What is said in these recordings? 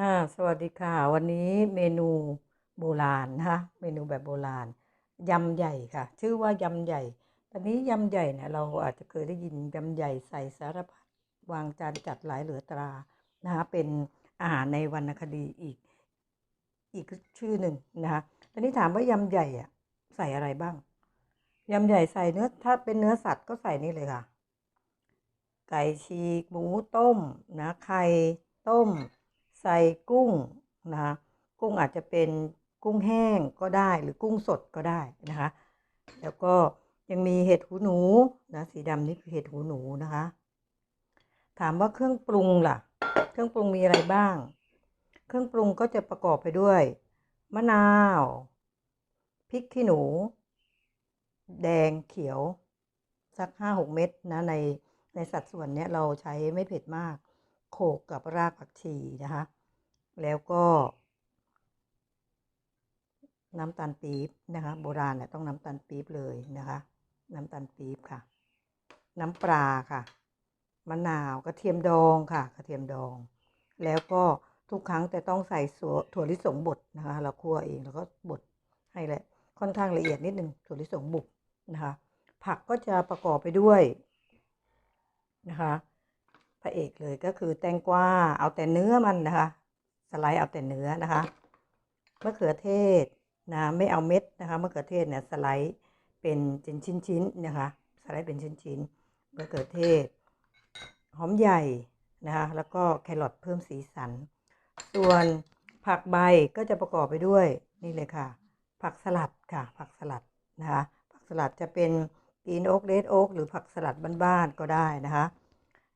ค่ะสวัสดีค่ะ วันนี้เมนูโบราณนะคะเมนูแบบโบราณยำใหญ่ค่ะ ชื่อว่ายำใหญ่ตอนนี้ยำใหญ่เนี่ยเราอาจจะเคยได้ยินยำใหญ่ใส่สารพัดวางจานจัดหลายเหลือตรานะคะเป็นอาหารในวรรณคดีอีก อีกชื่อหนึ่งนะคะตอนนี้ถามว่ายำใหญ่อะใส่อะไรบ้างยำใหญ่ใส่เนื้อถ้าเป็นเนื้อสัตว์ก็ใส่นี่เลยค่ะ ไก่ฉีกหมูต้มนะไข่ต้ม ใส่กุ้งนะคะกุ้งอาจจะเป็นกุ้งแห้งก็ได้หรือกุ้งสดก็ได้นะคะแล้วก็ยังมีเห็ดหูหนูนะสีดำนี่คือเห็ดหูหนูนะคะ ถามว่าเครื่องปรุงล่ะ เครื่องปรุงมีอะไรบ้าง เครื่องปรุงก็จะประกอบไปด้วย มะนาวพริกขี้หนู แดงเขียว สักห้าหกเม็ดนะในในสัดส่วนเนี้ยเราใช้ไม่เผ็ดมาก โขกกับรากผักชีนะคะ แล้วก็ น้ำตาลปี๊บนะคะ โบราณเนี่ยต้องน้ำตาลปี๊บเลยนะคะ น้ำตาลปี๊บค่ะ น้ำปลาค่ะ มะนาวกระเทียมดองค่ะ กระเทียมดอง แล้วก็ทุกครั้งแต่ต้องใส่ถั่วลิสงบดนะคะ เราคั่วเองแล้วก็บดให้ละค่อนข้างละเอียดนิดนึงถั่วลิสงบุกนะคะ ผักก็จะประกอบไปด้วยนะคะ ระเอกเลยก็คือแตงกวาเอาแต่เนื้อมันนะคะ สไลด์เอาแต่เนื้อนะคะมะเขือเทศนะไม่เอาเม็ดนะคะมะเขือเทศเนี่ยสไลด์เป็นเป็นชิ้นๆนะคะสไลด์เป็นชิ้นๆมะเขือเทศ หอมใหญ่นะคะแล้วก็แครอทเพิ่มสีสัน ส่วนผักใบก็จะประกอบไปด้วยนี่เลยค่ะ ผักสลัดค่ะ ผักสลัดนะคะผักสลัดจะเป็นกีนโอ๊กเรดโอ๊กหรือผักสลัดบ้านๆก็ได้นะคะ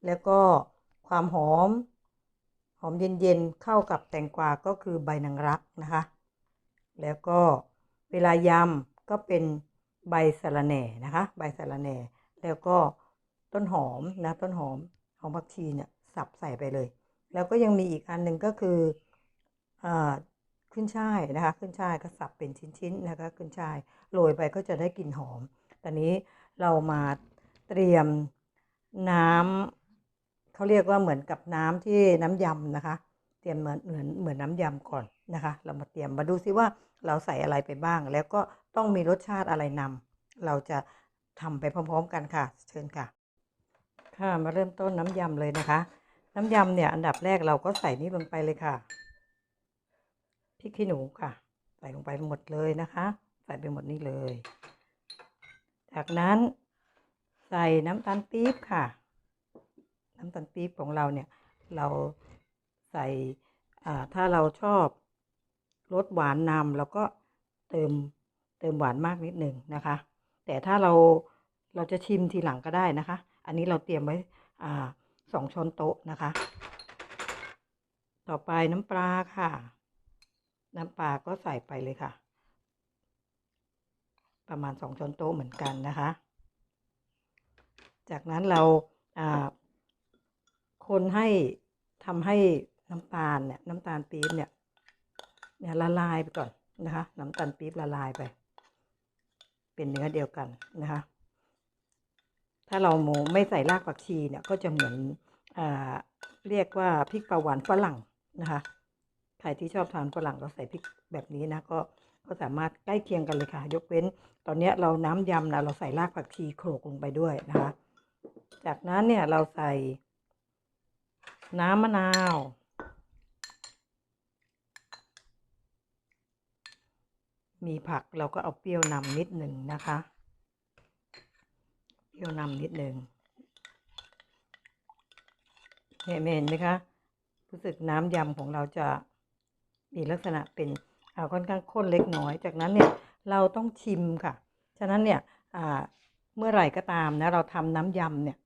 แล้วก็ความหอม หอมเย็นๆ เข้ากับแตงกวาก็คือใบนางรักนะคะ แล้วก็เวลายำก็เป็นใบสะระแหน่นะคะ ใบสะระแหน่ แล้วก็ต้นหอมนะต้นหอมหอมผักชีเนี่ยสับใส่ไปเลย แล้วก็ยังมีอีกอันหนึ่งก็คืออขึ้นช่ายนะคะขึ้นช่ายก็สับเป็นชิ้นๆนะคะขึ้นช่ายโรยไปก็จะได้กลิ่นหอม ตอนนี้เรามาเตรียมน้ำ เขาเรียกว่าเหมือนกับน้ำที่น้ำยำนะคะ เตรียมเหมือนเหมือนเหมือนน้ำยำก่อนนะคะ เรามาเตรียมมาดูซิว่าเราใส่อะไรไปบ้าง แล้วก็ต้องมีรสชาติอะไรนำเราจะทำไปพร้อม ๆ กันค่ะ เชิญค่ะ ค่ะมาเริ่มต้นน้ำยำเลยนะคะ น้ำยำเนี่ยอันดับแรกเราก็ใส่นี่ลงไปเลยค่ะพริกขี้หนูค่ะ ใส่ลงไปหมดเลยนะคะ ใส่ไปหมดนี่เลย จากนั้นใส่น้ำตาลปี๊บค่ะ น้ำตาลปี๊บของเราเนี่ย เราใส่ถ้าเราชอบรสหวานนำเราก็เติมเติมหวานมากนิดหนึ่งนะคะ แต่ถ้าเราเราจะชิมทีหลังก็ได้นะคะ อันนี้เราเตรียมไว้สองช้อนโต๊ะนะคะ ต่อไปน้ำปลาค่ะ น้ำปลาก็ใส่ไปเลยค่ะ ประมาณสองช้อนโต๊ะเหมือนกันนะคะ จากนั้นเราา คนให้ทำให้น้ำตาลเนี่ยน้ำตาลปี๊บเนี่ยเนี่ยละลายไปก่อนนะคะ น้ำตาลปี๊บละลายไป เป็นเนื้อเดียวกันนะคะ ถ้าเราโมไม่ใส่รากผักชีเนี่ยก็จะเหมือนอ่าเรียกว่าพริกปลาหวานฝรั่งนะคะใครที่ชอบทานฝรั่งก็ใส่พริกแบบนี้นะก็ก็สามารถใกล้เคียงกันเลยค่ะ ยกเว้น ตอนนี้เราน้ำยำนะเราใส่รากผักชีโขลกลงไปด้วยนะคะ จากนั้นเนี่ยเราใส่ น้ำมะนาว มีผักเราก็เอาเปรี้ยวนำนิดหนึ่งนะคะ เปรี้ยวนำนิดหนึ่งเห็นเห็นไหมคะ รู้สึกน้ำยำของเราจะมีลักษณะเป็นอ่าค่อนข้างข้นเล็กน้อย จากนั้นเนี่ยเราต้องชิมค่ะ ฉะนั้นเนี่ยเมื่อไหร่ก็ตามนะเราทำน้ำยำเนี่ย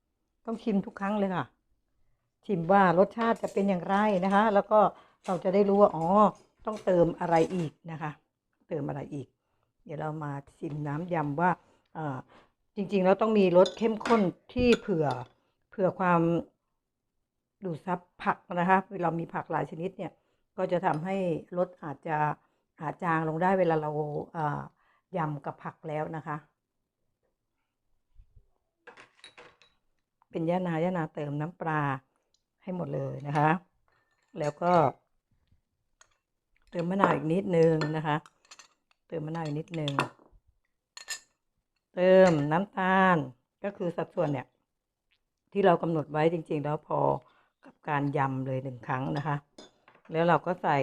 ต้องชิมทุกครั้งเลยค่ะ ชิมว่ารสชาติจะเป็นอย่างไรนะคะ แล้วก็เราจะได้รู้ว่าอ๋อต้องเติมอะไรอีกนะคะ เติมอะไรอีก เดี๋ยวเรามาชิมน้ำยำว่าอ่าจริง ๆ แล้วต้องมีรสเข้มข้นที่เผื่อเผื่อความดูดซับผักนะคะเรามีผักหลายชนิดเนี่ย ก็จะทำให้รสอาจจะอาจจางลงได้เวลาเราอ่ายำกับผักแล้วนะคะ เป็นย่านาย่านาเติมน้ำปลา ให้หมดเลยนะคะ แล้วก็ เติมมะนาวอีกนิดนึงนะคะ เติมมะนาวอีกนิดนึง เติมน้ำตาลก็คือสัดส่วนเนี่ย ที่เรากำหนดไว้จริง ๆ แล้วพอกับการยำเลยหนึ่งครั้งนะคะ แล้วเราก็ใส่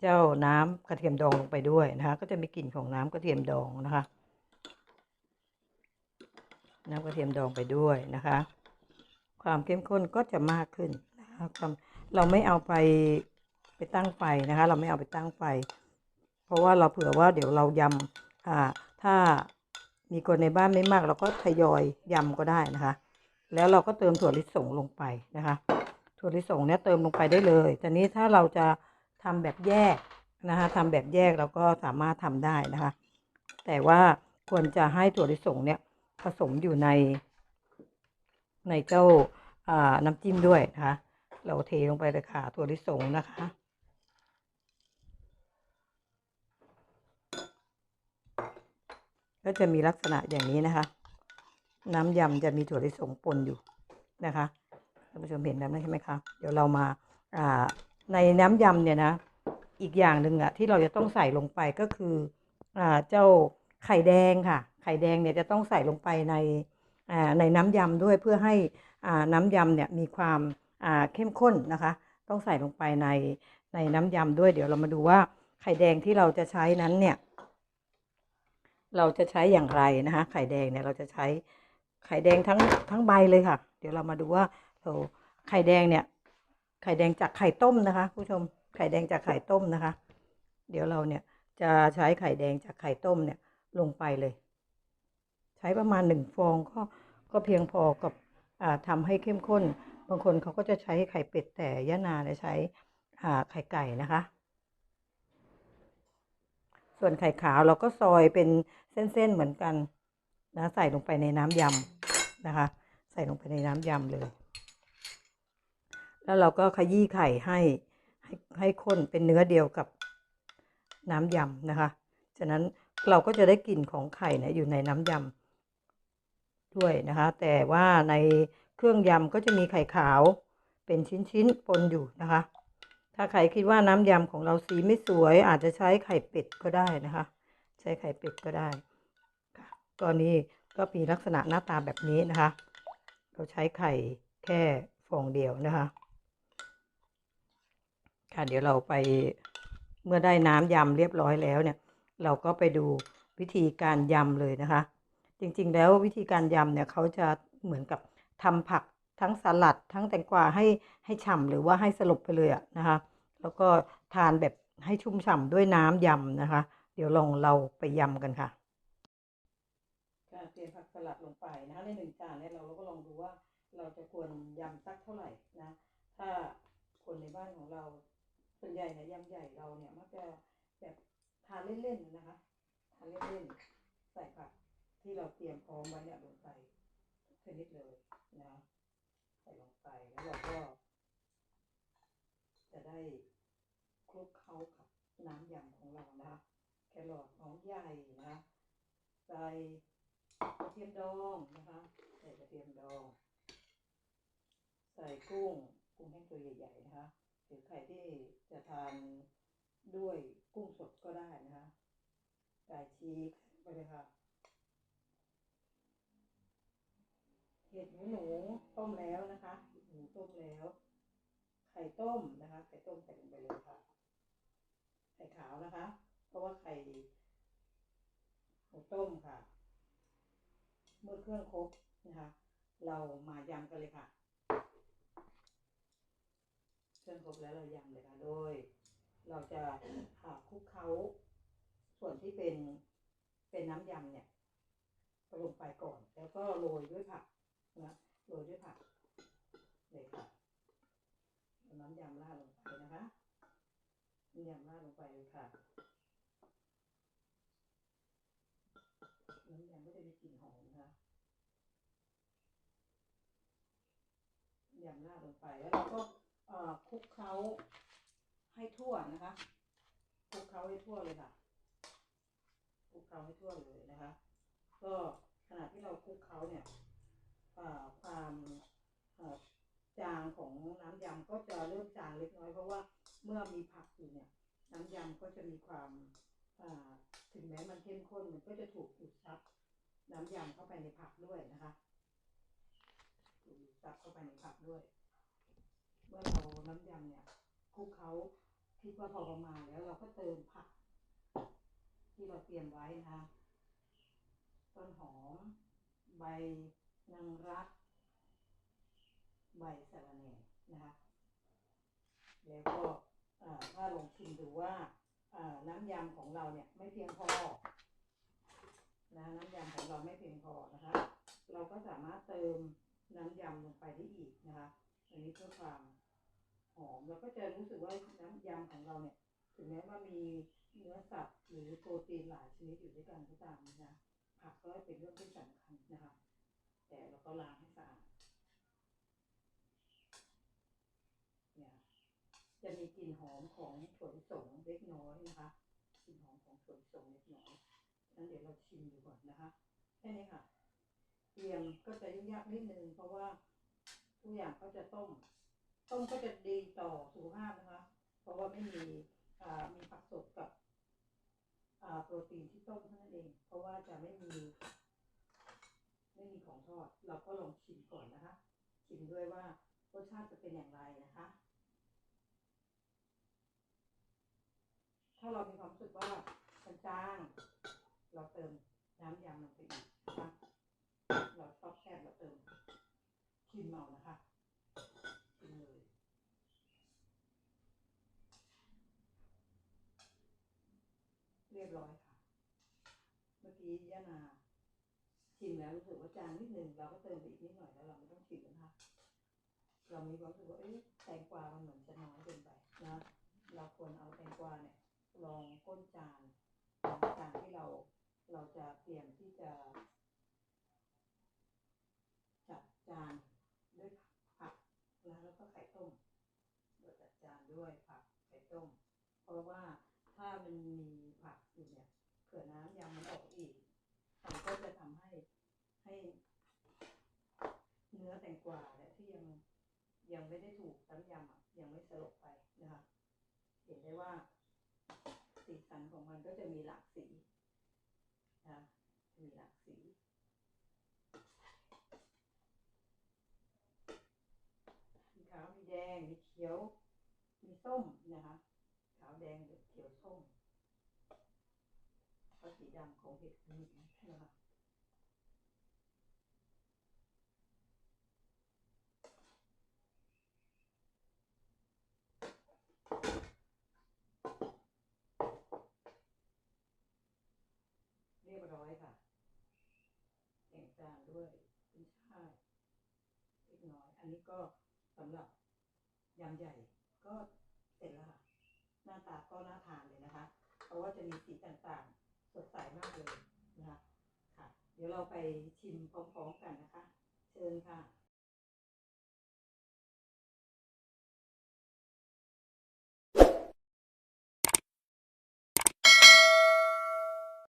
เจ้าน้ำกระเทียมดองลงไปด้วยนะคะ ก็จะมีกลิ่นของน้ำกระเทียมดองนะคะน้ำกระเทียมดองไปด้วยนะคะ ความเข้มข้นก็จะมากขึ้นนะคะความเราไม่เอาไปไปตั้งไฟนะคะ เราไม่เอาไปตั้งไฟ เพราะว่าเราเผื่อว่าเดี๋ยวเรายำอ่าถ้ามีคนในบ้านไม่มากเราก็ทยอยยำก็ได้นะคะ แล้วเราก็เติมถั่วลิสงลงไปนะคะ ถั่วลิสงเนี่ยเติมลงไปได้เลยแต่นี้ถ้าเราจะทำแบบแยกนะคะทำแบบแยกเราก็สามารถทำได้นะคะ แต่ว่าควรจะให้ถั่วลิสงเนี่ยผสมอยู่ใน ในเจ้าอ่าน้ำจิ้มด้วยนะคะ เราเทลงไปเลยค่ะถั่วลิสงนะคะก็จะมีลักษณะอย่างนี้นะคะ น้ำยำจะมีถั่วลิสงปนอยู่นะคะท่านผู้ชมเห็นแล้วใช่ไหมคะเดี๋ยวเรามาอ่าในน้ำยำเนี่ยนะอีกอย่างหนึ่งอะที่เราจะต้องใส่ลงไปก็คืออ่าเจ้าไข่แดงค่ะ ไข่แดงเนี่ยจะต้องใส่ลงไปใน ในน้ำยำด้วยเพื่อให้น้ำยำเนี่ยมีความเข้มข้นนะคะ ต้องใส่ลงไปในในน้ำยำด้วยเดี๋ยวเรามาดูว่าไข่แดงที่เราจะใช้นั้นเนี่ย เราจะใช้อย่างไรนะคะ ไข่แดงเนี่ยเราจะใช้ไข่แดงทั้งทั้งใบเลยค่ะ เดี๋ยวเรามาดูว่าเราไข่แดงเนี่ย ไข่แดงจากไข่ต้มนะคะ ผู้ชมไข่แดงจากไข่ต้มนะคะ เดี๋ยวเราเนี่ยจะใช้ไข่แดงจากไข่ต้มเนี่ยลงไปเลย ช้ประมาณหนึ่งฟองก็ก็เพียงพอกับอ่าทำให้เข้มข้น บางคนเขาก็จะใช้ไข่เป็ดแต่ย่านาเนี่ยใช้ไข่ไก่นะคะ ส่วนไข่ขาวเราก็ซอยเป็นเส้นๆเหมือนกันนะใส่ลงไปในน้ำยำนะคะ ใส่ลงไปในน้ำยำเลย แล้วเราก็ขยี้ไข่ให้ให้ให้ข้นเป็นเนื้อเดียวกับน้ำยำนะคะ ฉะนั้นเราก็จะได้กลิ่นของไข่เนี่ยอยู่ในน้ำยำ ด้วยนะคะ แต่ว่าในเครื่องยำก็จะมีไข่ขาวเป็นชิ้นๆปนอยู่นะคะ ถ้าใครคิดว่าน้ำยำของเราสีไม่สวย อาจจะใช้ไข่เป็ดก็ได้นะคะ ใช้ไข่เป็ดก็ได้ค่ะตอนนี้ก็มีลักษณะหน้าตาแบบนี้นะคะ เราใช้ไข่แค่ฟองเดียวนะคะ ค่ะเดี๋ยวเราไปเมื่อได้น้ำยำเรียบร้อยแล้วเนี่ย เราก็ไปดูวิธีการยำเลยนะคะ จริงๆ แล้ววิธีการยำเนี่ยเขาจะเหมือนกับทำผักทั้งสลัดทั้งแตงกวาให้ให้ฉ่ำหรือว่าให้สลบไปเลยอะนะคะ แล้วก็ทานแบบให้ชุ่มฉ่ำด้วยน้ำยำนะคะ เดี๋ยวลองเราไปยำกันค่ะเตรียมผักสลัดลงไปนะคะในหนึ่งจานเนี่ยเราก็ลองดูว่าเราจะควรยำสักเท่าไหร่นะ ถ้าคนในบ้านของเราส่วนใหญ่เนี่ยยำใหญ่เราเนี่ยมักจะแบบทานเล่นๆนะคะทานเล่นๆใส่ผัก ที่เราเตรียมพร้อมไว้เนี่ยลงไปทุกชนิดเลยนะใส่ลงไปแล้วเราก็ จะได้คลุกเคล้ากับน้ำยำของเรานะคะแครอทหอมใหญ่นะคะใส่กระเทียมดองนะคะใส่กระเทียมดอง ใส่กุ้งกุ้งแห้งตัวใหญ่ๆนะคะหรือใครที่จะทานด้วยกุ้งสดก็ได้นะคะใส่ชีสไปเลยค่ะ เห็ดหมูหนูต้มแล้วนะคะหหมูต้มแล้ว ไข่ต้มนะคะ ไข่ต้มใส่ลงไปเลยค่ะ ไข่ขาวนะคะ เพราะว่าไข่หมูต้มค่ะ เมื่อเครื่องครบนะคะ เรามายำกันเลยค่ะ เครื่องครบแล้วเรายำเลยค่ะ โดย เราจะอ่าคลุกเคล้าส่วนที่เป็นเป็นน้ำยำเนี่ยลงไปก่อน แล้วก็โรยด้วยผัก นะโรยด้วยผักเลยค่ะน้ำยำราดลงไปนะคะน้ำยำราดลงไปเลยค่ะน้ำยำก็จะมีกลิ่นหอมนะคะยำราดลงไปแล้วเราก็คลุกเคล้าให้ทั่วนะคะคลุกเคล้าให้ทั่วเลยค่ะคลุกเคล้าให้ทั่วเลยนะคะ ก็ขณะที่เราคลุกเคล้าเนี่ย ความจางของน้ำยำก็จะเริ่มจางเล็กน้อยเพราะว่าเมื่อมีผักอยู่เนี่ยน้ำยำก็จะมีความถึงแม้มันเข้มข้นมันก็จะถูกดูดซับน้ำยำเข้าไปในผักด้วยนะคะถูกดูดซับเข้าไปในผักด้วย เมื่อเราน้ำยำเนี่ยคลุกเขาคิดว่าพอประมาณแล้วเราก็เติมผัก ที่เราเตรียมไว้นะคะต้นหอมใบ นางรักใบสะระแหน่นะคะแล้วก็ถ้าลองชิมดูว่าน้ำยำของเราเนี่ยไม่เพียงพอนะน้ำยำของเราไม่เพียงพอนะคะ เราก็สามารถเติมน้ำยำลงไปได้อีกนะคะ อันนี้เพื่อความหอมเราก็จะรู้สึกว่าน้ำยำของเราเนี่ย ถึงแม้ว่ามีเนื้อสัตว์หรือโปรตีนหลายชนิดอยู่ด้วยกันก็ตามนะผักก็เป็นเรื่องที่สำคัญนะคะ แต่เราก็ล้างให้สะอาดเนี่ยจะมีกลิ่นหอมของถั่วลิสงเล็กน้อยนะคะกลิ่นหอมของถั่วลิสงเล็กน้อยนั้นเดี๋ยวเราชิมดูก่อนนะคะแค่นี้ค่ะเตรียมก็จะยุ่งยากนิดนึงเพราะว่าทุกอย่างก็จะต้ม ต้มก็จะดีต่อสุขภาพนะคะ เพราะว่าไม่มีมีผักสดกับโปรตีนที่ต้มเท่านั้นเอง เพราะว่าจะไม่มี ไม่มีของทอด เราก็ลองชิมก่อนนะคะ ชิมด้วยว่ารสชาติจะเป็นอย่างไรนะคะ ถ้าเรามีความรู้สึกว่ามันจาง เราเติมน้ำยำลงไปอีกนะคะเราชอบแซ่บเราเติมชิมเอานะคะชิมเลยเรียบร้อยค่ะ เมื่อกี้ย่านา ชิมแล้วรู้สึกว่าจางนิดนึงเราก็เติมไปอีกนิดหน่อยแล้วเราไม่ต้องชิมนะคะเรามีความรู้สึกว่าเอ๊ะแตงกวามันเหมือนจะน้อยเกินไปนะเราควรเอาแตงกวาเนี่ยรองก้นจานรองจานที่เราเราจะเตรียมที่จะจัดจานด้วยผักนะแล้วก็ไข่ต้มเราจัดจานด้วยผักไข่ต้ม เพราะว่าถ้ามันมีผักอยู่เนี่ยเผื่อน้ำยำมันออกอีก มันก็จะทำให้ให้เนื้อแตงกวาเนี่ยที่ยังยังไม่ได้ถูกน้ำยำอะยังไม่สลบไปนะคะ เห็นได้ว่าสีสันของมันก็จะมีหลากสีนะมีหลากสีมีขาวมีแดงมีเขียว มีส้มนะคะ ขาวแดงหรือเขียวส้ม ก็สีดำของเห็ดนี้นะคะเรียบร้อยค่ะแต่งจานด้วยขึ้นช่ายเล็กน้อย อันนี้ก็สำหรับยำใหญ่ก็เสร็จแล้วค่ะหน้าตาก็น่าทานเลยนะคะ เพราะว่าจะมีสีต่างๆ สดใสมากเลยนะคะค่ะ เดี๋ยวเราไปชิมพร้อมๆกันนะคะ เชิญค่ะ